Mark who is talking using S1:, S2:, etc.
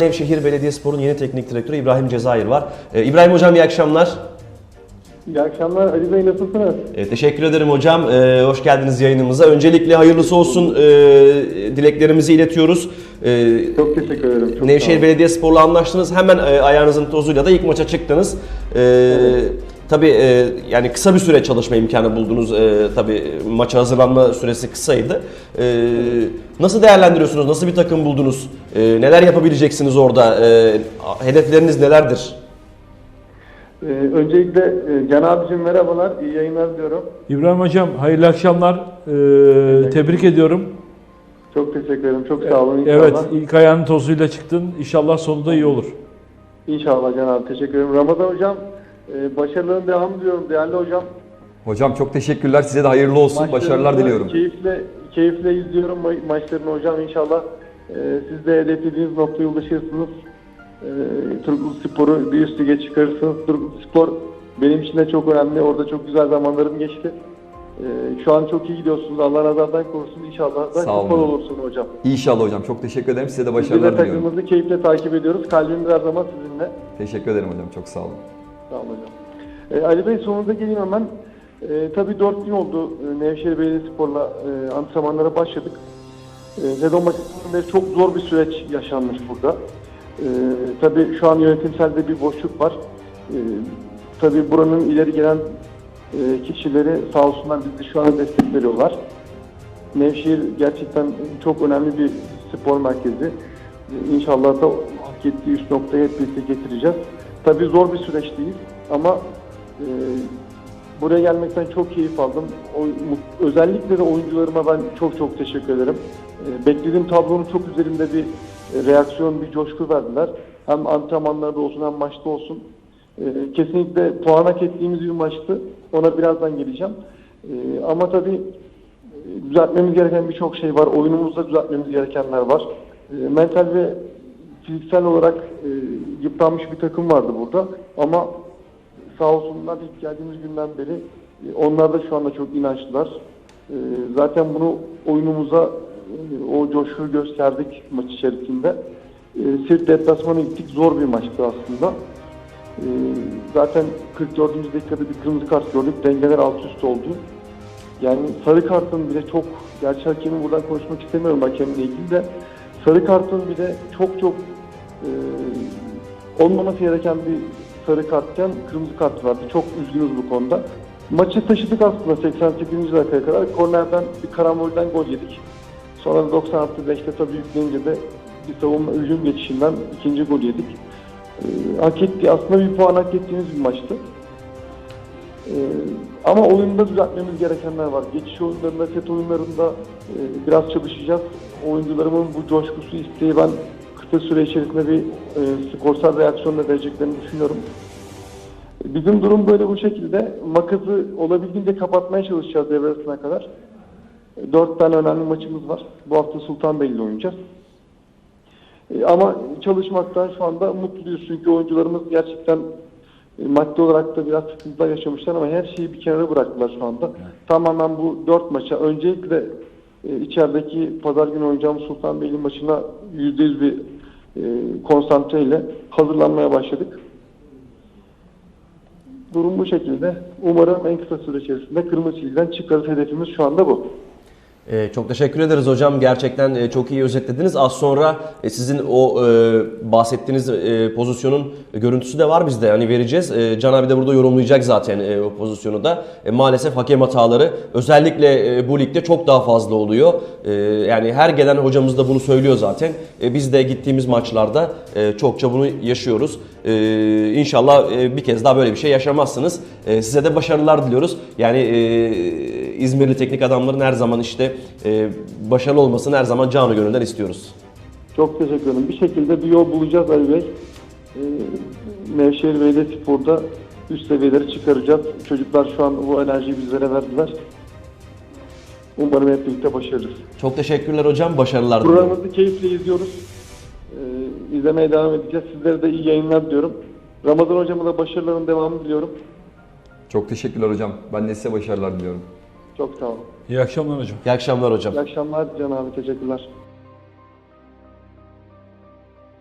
S1: Nevşehir Belediyespor'un yeni teknik direktörü İbrahim Cezayir var. Ee, İbrahim Hocam iyi akşamlar.
S2: İyi akşamlar Ali Bey nasılsınız?
S1: Ee, teşekkür ederim hocam. Ee, hoş geldiniz yayınımıza. Öncelikle hayırlısı olsun e, dileklerimizi iletiyoruz. Ee,
S2: Çok teşekkür ederim. Çok
S1: Nevşehir. Belediyespor'la anlaştınız. Hemen e, ayağınızın tozuyla da ilk maça çıktınız. Ee, Tabii e, yani kısa bir süre çalışma imkanı buldunuz. Ee, tabii maça hazırlanma süresi kısaydı. Ee, nasıl değerlendiriyorsunuz? Nasıl bir takım buldunuz? Ee, neler yapabileceksiniz orada? Ee, hedefleriniz nelerdir?
S2: Ee, öncelikle e, Can abicim merhabalar, iyi yayınlar diyorum.
S3: İbrahim Hocam hayırlı akşamlar. Ee, tebrik ediyorum.
S2: Çok teşekkür ederim, çok sağ olun inşallah.
S3: Evet ilk ayağının tozuyla çıktın. İnşallah sonu da iyi olur.
S2: İnşallah Can abi, teşekkür ederim. Ramazan hocam, e, başarıların devamı diliyorum değerli hocam.
S4: Hocam çok teşekkürler. Size de hayırlı olsun. Başarılar
S2: Maçlarınızı
S4: diliyorum.
S2: Keyifle, keyifle izliyorum ma- maçlarını hocam inşallah. e, siz de hedeflediğiniz noktaya ulaşırsınız. E, Turgut Spor'u bir üst lige çıkarırsınız. Turgut Spor benim için de çok önemli. Orada çok güzel zamanlarım geçti. E, şu an çok iyi gidiyorsunuz. Allah nazardan korusun inşallah. Da
S4: Sağ olun hocam.
S2: olursun hocam.
S4: İnşallah hocam. Çok teşekkür ederim. Size de
S2: Biz de
S4: başarılar diliyorum.
S2: takımımızı keyifle takip ediyoruz. Kalbimiz her zaman sizinle.
S4: Teşekkür ederim hocam. Çok sağ olun.
S2: Sağ olun hocam. E, Ali Bey sonunuza geleyim hemen. E, tabii 4 gün oldu e, Nevşehir Belediyespor'la e, antrenmanlara başladık. E, başından beri çok zor bir süreç yaşanmış burada. E, tabii şu an yönetimselde bir boşluk var. E, tabii buranın ileri gelen e, kişileri sağ olsunlar bizi şu an destek veriyorlar. Nevşehir gerçekten çok önemli bir spor merkezi. Ee, İnşallah da hak ettiği üst noktaya hep birlikte getireceğiz. Tabii zor bir süreçteyiz ama e, buraya gelmekten çok keyif aldım. O, özellikle de oyuncularıma ben çok çok teşekkür ederim. E, beklediğim tablonun çok üzerinde bir e, reaksiyon, bir coşku verdiler. Hem antrenmanlarda olsun hem maçta olsun. E, kesinlikle puan hak ettiğimiz bir maçtı. Ona birazdan geleceğim. E, ama tabii düzeltmemiz gereken birçok şey var. Oyunumuzda düzeltmemiz gerekenler var. E, mental ve fiziksel olarak e, yıpranmış bir takım vardı burada. Ama sağ olsunlar ilk geldiğimiz günden beri e, onlar da şu anda çok inançlılar. E, zaten bunu oyunumuza e, o coşkuyu gösterdik maç içerisinde. E, Sirt deplasmanı gittik. Zor bir maçtı aslında. E, zaten 44. dakikada bir kırmızı kart gördük. Dengeler alt üst oldu. Yani sarı kartın bile çok, gerçi hakemi buradan konuşmak istemiyorum hakemle ilgili de sarı kartın bile çok çok e, olmaması gereken bir sarı kartken kırmızı kart vardı. Çok üzgünüz bu konuda. Maçı taşıdık aslında 88. dakikaya kadar. Kornerden bir karambolden gol yedik. Sonra da 90 artı 5'te tabii yüklenince de bir savunma hücum geçişinden ikinci gol yedik. E, hak etti, aslında bir puan hak ettiğimiz bir maçtı. Ee, ama oyunda düzeltmemiz gerekenler var. Geçiş oyunlarında, set oyunlarında e, biraz çalışacağız. Oyuncularımın bu coşkusu, isteği ben kısa süre içerisinde bir e, skorsal reaksiyonla vereceklerini düşünüyorum. Bizim durum böyle bu şekilde. Makası olabildiğince kapatmaya çalışacağız devre arasına kadar. Dört tane önemli maçımız var. Bu hafta Sultanbeyli'de oynayacağız. E, Ama çalışmaktan şu anda mutluyuz çünkü oyuncularımız gerçekten e, maddi olarak da biraz sıkıntılar yaşamışlar ama her şeyi bir kenara bıraktılar şu anda. Tamamen bu dört maça öncelikle e, içerideki pazar günü oynayacağımız Sultanbeyli maçına yüzde yüz bir e, konsantreyle hazırlanmaya başladık. Durum bu şekilde. Umarım en kısa süre içerisinde Kırmızı Çizgi'den çıkarız. Hedefimiz şu anda bu.
S1: Ee, çok teşekkür ederiz hocam. Gerçekten e, çok iyi özetlediniz. Az sonra e, sizin o e, bahsettiğiniz e, pozisyonun görüntüsü de var bizde. Hani vereceğiz. E, Can abi de burada yorumlayacak zaten e, o pozisyonu da. E, maalesef hakem hataları özellikle e, bu ligde çok daha fazla oluyor. E, yani her gelen hocamız da bunu söylüyor zaten. E, biz de gittiğimiz maçlarda e, çokça bunu yaşıyoruz. E, inşallah e, bir kez daha böyle bir şey yaşamazsınız. E, size de başarılar diliyoruz. Yani e, İzmirli teknik adamların her zaman işte e, başarılı olmasını her zaman canı gönülden istiyoruz.
S2: Çok teşekkür ederim. Bir şekilde bir yol bulacağız Ali Bey. Ee, Nevşehir Belediyespor'da üst seviyeleri çıkaracağız. Çocuklar şu an bu enerjiyi bizlere verdiler. Umarım hep birlikte başarırız.
S1: Çok teşekkürler hocam. Başarılar diliyorum.
S2: Programımızı keyifle izliyoruz. Ee, izlemeye devam edeceğiz. Sizlere de iyi yayınlar diliyorum. Ramazan hocama da başarıların devamını diliyorum.
S4: Çok teşekkürler hocam. Ben de size başarılar diliyorum.
S2: Çok sağ olun.
S3: İyi akşamlar hocam.
S1: İyi akşamlar hocam.
S2: İyi akşamlar Can abi. Teşekkürler.